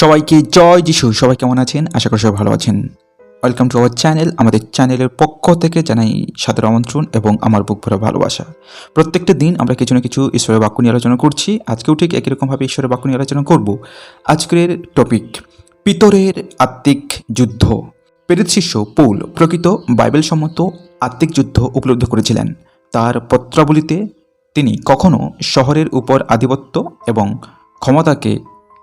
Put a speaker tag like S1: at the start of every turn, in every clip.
S1: সবাইকে জয় যিশু। সবাই কেমন আছেন? আশা করি সবাই ভালো আছেন। ওয়েলকাম টু আওয়ার চ্যানেল আমাদের চ্যানেলের পক্ষ থেকে জানাই সাদর আমন্ত্রণ এবং আমার বুক ভরা ভালোবাসা। প্রত্যেকটা দিন আমরা কিছু না কিছু ঈশ্বরের বাক্য নিয়ে আলোচনা করছি। আজকেও ঠিক একই রকমভাবে ঈশ্বরের বাক্য নিয়ে আলোচনা করব। আজকের টপিক পিতরের আত্মিক যুদ্ধ। প্রেরিত শিষ্য পৌল প্রকৃত বাইবেল সম্মত আত্মিক যুদ্ধ উপলব্ধি করেছিলেন। তার পত্রাবলিতে তিনি কখনো শহরের উপর আধিপত্য এবং ক্ষমতাকে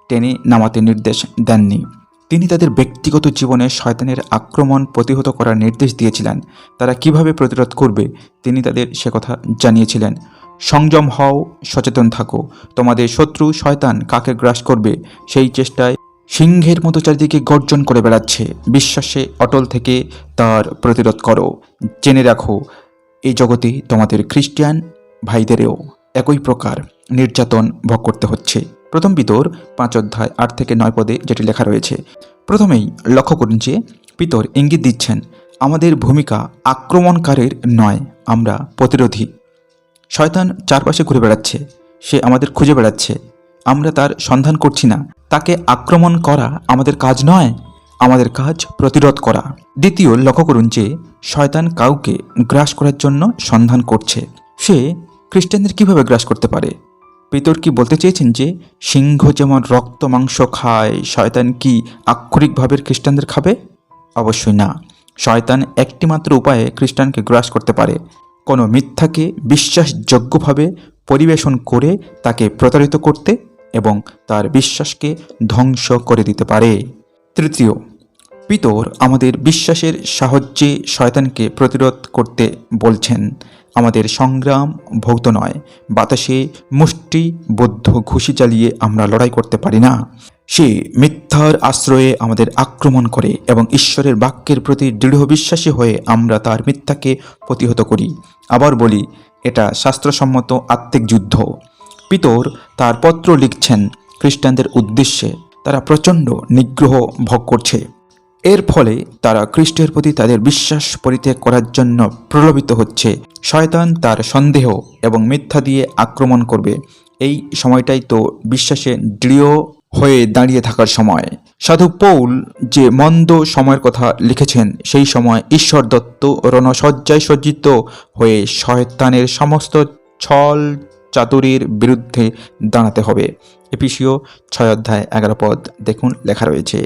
S1: টেনে নামাতে নির্দেশ দেননি। তিনি তাদের ব্যক্তিগত জীবনে শয়তানের আক্রমণ প্রতিহত করার নির্দেশ দিয়েছিলেন। তারা কীভাবে প্রতিরোধ করবে, তিনি তাদের সে কথা জানিয়েছিলেন। সংযম হও, সচেতন থাকো। তোমাদের শত্রু শয়তান কাকে গ্রাস করবে, সেই চেষ্টায় সিংহের মতো চারিদিকে গর্জন করে বেড়াচ্ছে। বিশ্বাসে অটল থেকে তার প্রতিরোধ করো। জেনে রাখো এই জগতে তোমাদের খ্রিস্টান ভাইদেরও একই প্রকার। নির্যাতন ভোগ করতে হচ্ছে। প্রথম পিতর, পাঁচ অধ্যায় আট থেকে নয় পদে যেটি লেখা রয়েছে, প্রথমেই লক্ষ্য করুন যে পিতর ইঙ্গিত দিচ্ছেন, আমাদের ভূমিকা আক্রমণকারীর নয়, আমরা প্রতিরোধী। শয়তান চারপাশে ঘুরে বেড়াচ্ছে, সে আমাদের খুঁজে বেড়াচ্ছে। আমরা তার সন্ধান করছি না। তাকে আক্রমণ করা আমাদের কাজ নয়, আমাদের কাজ প্রতিরোধ করা। দ্বিতীয়, লক্ষ্য করুন যে শয়তান কাউকে গ্রাস করার জন্য সন্ধান করছে। সে খ্রিস্টানদের কীভাবে গ্রাস করতে পারে? পেতর কি বলতে চেয়েছেন যে, সিংহ যেমন রক্ত, মাংস খায়, শয়তান কি আক্ষরিকভাবে খ্রিস্টানদের খাবে? অবশ্যই না। শয়তান একটিমাত্র উপায়ে খ্রিস্টানকে গ্রাস করতে পারে। কোনো মিথ্যাকে বিশ্বাসযোগ্যভাবে পরিবেশন করে তাকে প্রতারিত করতে এবং তার বিশ্বাসকে ধ্বংস করে দিতে পারে। তৃতীয়, পিতর আমাদের বিশ্বাসের সাহায্যে শয়তানকে প্রতিরোধ করতে বলছেন। আমাদের সংগ্রাম ভৌত নয়, বাতাসে মুষ্টিবদ্ধ ঘুষি চালিয়ে আমরা লড়াই করতে পারি না। সে মিথ্যার আশ্রয়ে আমাদের আক্রমণ করে এবং ঈশ্বরের বাক্যের প্রতি দৃঢ় বিশ্বাসী হয়ে আমরা তার মিথ্যাকে প্রতিহত করি। আবার বলি, এটা শাস্ত্রসম্মত আত্মিক যুদ্ধ। পিতর তার পত্র লিখছেন, খ্রিস্টানদের উদ্দেশ্যে। তারা প্রচণ্ড নিগ্রহ ভোগ করছে। এর ফলে তারা খ্রিস্টের প্রতি তাদের বিশ্বাস পরিত্যাগ করার জন্য প্রলোভিত হচ্ছে। শয়তান তার সন্দেহ এবং মিথ্যা দিয়ে আক্রমণ করবে। এই সময়টাই তো বিশ্বাসে দৃঢ় হয়ে দাঁড়িয়ে থাকার সময়। সাধু পৌল যে মন্দ সময়ের কথা লিখেছেন, সেই সময় ঈশ্বর দত্ত রণসজ্জায় সজ্জিত হয়ে শয়তানের সমস্ত ছল চাতুরির বিরুদ্ধে দাঁড়াতে হবে। এপিসিও ছয় অধ্যায় এগারো পদ দেখুন লেখা রয়েছে।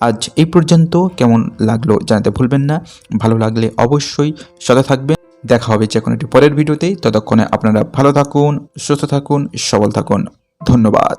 S1: আজ এই পর্যন্ত কেমন লাগল জানাতে ভুলবেন না। ভালো লাগলে অবশ্যই সদা থাকবেন। দেখা হবে যে কোনো একটি পরের ভিডিওতেই ততক্ষণে আপনারা ভালো থাকুন, সুস্থ থাকুন, সবল থাকুন। ধন্যবাদ।